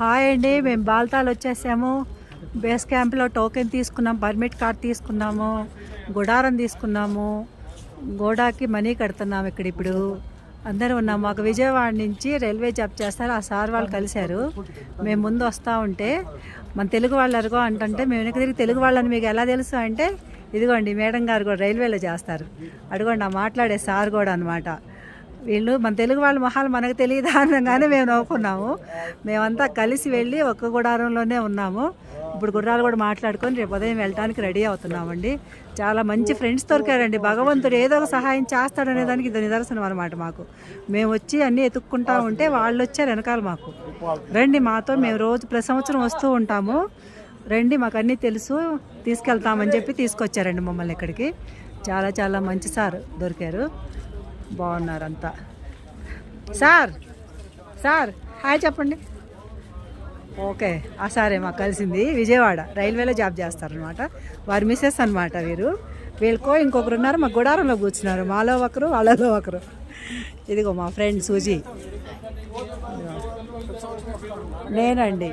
Hi అండి మేము బాల్తాలు వచ్చేసాము. బేస్ క్యాంప్లో టోకెన్ తీసుకున్నాం పర్మిట్ కార్డ్ తీసుకున్నాము గుడారం తీసుకున్నాము. గోడాకి మనీ కడుతున్నాం ఇక్కడ ఇప్పుడు. అందరూ ఉన్నాము మాకు విజయవాడ నుంచి రైల్వే జాబ్ చేస్తారు. ఆ సార్ వాళ్ళు కలిశారు. మేము ముందు వస్తూ ఉంటే మన తెలుగు వాళ్ళు అరుగో అంటుంటే మేము వెనక తిరిగి తెలుగు వాళ్ళని మీకు ఎలా తెలుసు అంటే ఇదిగోండి మేడం గారు కూడా రైల్వేలో చేస్తారు. అడుగోండి ఆ మాట్లాడే సార్ కూడా అనమాట వీళ్ళు మన తెలుగు వాళ్ళ మొహాలు మనకు తెలియదు అనగానే మేము నవ్వుకున్నాము. మేమంతా కలిసి వెళ్ళి ఒక్క గుడారంలోనే ఉన్నాము. ఇప్పుడు గుర్రాలు కూడా మాట్లాడుకొని రేపు ఉదయం వెళ్ళడానికి రెడీ అవుతున్నామండి. చాలా మంచి ఫ్రెండ్స్ దొరికారండి. భగవంతుడు ఏదో ఒక సహాయం చేస్తాడనే దానికి ఇది నిదర్శనం అనమాట మాకు. మేము వచ్చి అన్నీ ఎతుక్కుంటా ఉంటే వాళ్ళు వచ్చారు వెనకాల మాకు. రండి మాతో మేము రోజు ప్రతి సంవత్సరం వస్తూ ఉంటాము. రండి మాకు అన్నీ తెలుసు. తీసుకెళ్తామని చెప్పి తీసుకొచ్చారండి మమ్మల్ని ఇక్కడికి. చాలా చాలా మంచి సార్ దొరికారు. బాగున్నారు అంతా సార్ సార్ హాయ్ చెప్పండి. ఓకే ఆ సారే మాకు కలిసింది. విజయవాడ రైల్వేలో జాబ్ చేస్తారనమాట వారి మిస్సెస్ అనమాట వీరు. వీళ్ళకో ఇంకొకరు ఉన్నారు మా గుడారంలో కూర్చున్నారు. మాలో ఒకరు వాళ్ళలో ఒకరు. ఇదిగో మా ఫ్రెండ్ సూజీ. నేనండి.